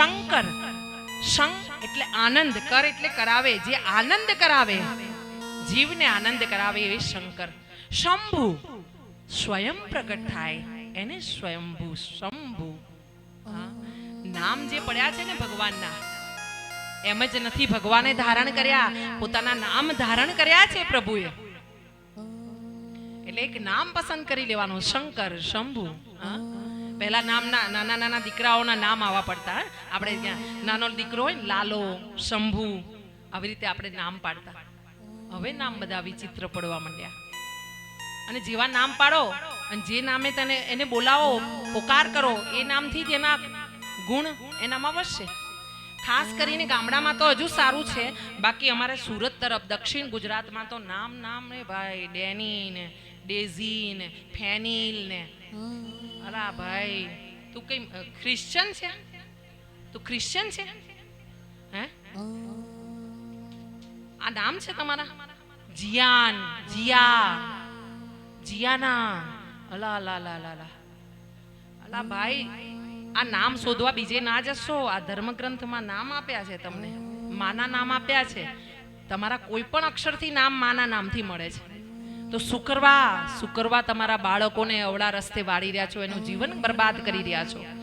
શંકર. શંક એટલે આનંદ, કર એટલે કરાવે. જે આનંદ કરાવે, જીવને આનંદ કરાવે એ શંકર. શંભુ સ્વયં પ્રગટ થાય, એને સ્વયંભુ, શંભુ. નામ જે પડ્યા છે ને ભગવાનના, એમ જ નથી ભગવાને ધારણ કર્યા, પોતાના નામ ધારણ કર્યા છે પ્રભુએ. એટલે એક નામ પસંદ કરી લેવાનું, શંકર, શંભુ. હા. પહેલા નામના નાના નાના દીકરાઓના નામ આવવા પડતા આપણે ત્યાં નાનો દીકરો હોય લાલો, શંભુ, આવી રીતે આપણે નામ પાડતા. હવે નામ બધા વિચિત્ર પડવા માંડ્યા. અને જેવા નામ પાડો અને જે નામે તને એને બોલાવો, પોકાર કરો, એ નામથી જ એના ગુણ એનામાં વધશે. ખાસ કરીને ગામડામાં તો હજુ સારું છે. બાકી અમારે સુરત તરફ, દક્ષિણ ગુજરાતમાં તો નામ નામ ને ભાઈ ડેની ને ડેઝી ને ફેનિલ ને અલા ભાઈ, તું કઈ ખ્રિશ્ચન છે? તું ક્રિશ્ચન છે? હે? આ નામ છે તમારા? જિયાન, જિયા. જિયાના. અલા અલા અલા અલા અલા. અલા ભાઈ, આ નામ શોધવા બીજે ના જશો. આ ધર્મગ્રંથમાં નામ આપ્યા છે તમને. માના નામ આપ્યા છે. તમારા કોઈ પણ અક્ષરથી નામ માના નામથી મળે છે. તો શુક્રવા શુક્રવા તમારા બાળકોને અવળા રસ્તે વાળી રહ્યા છો, એનું જીવન બરબાદ કરી રહ્યા છો.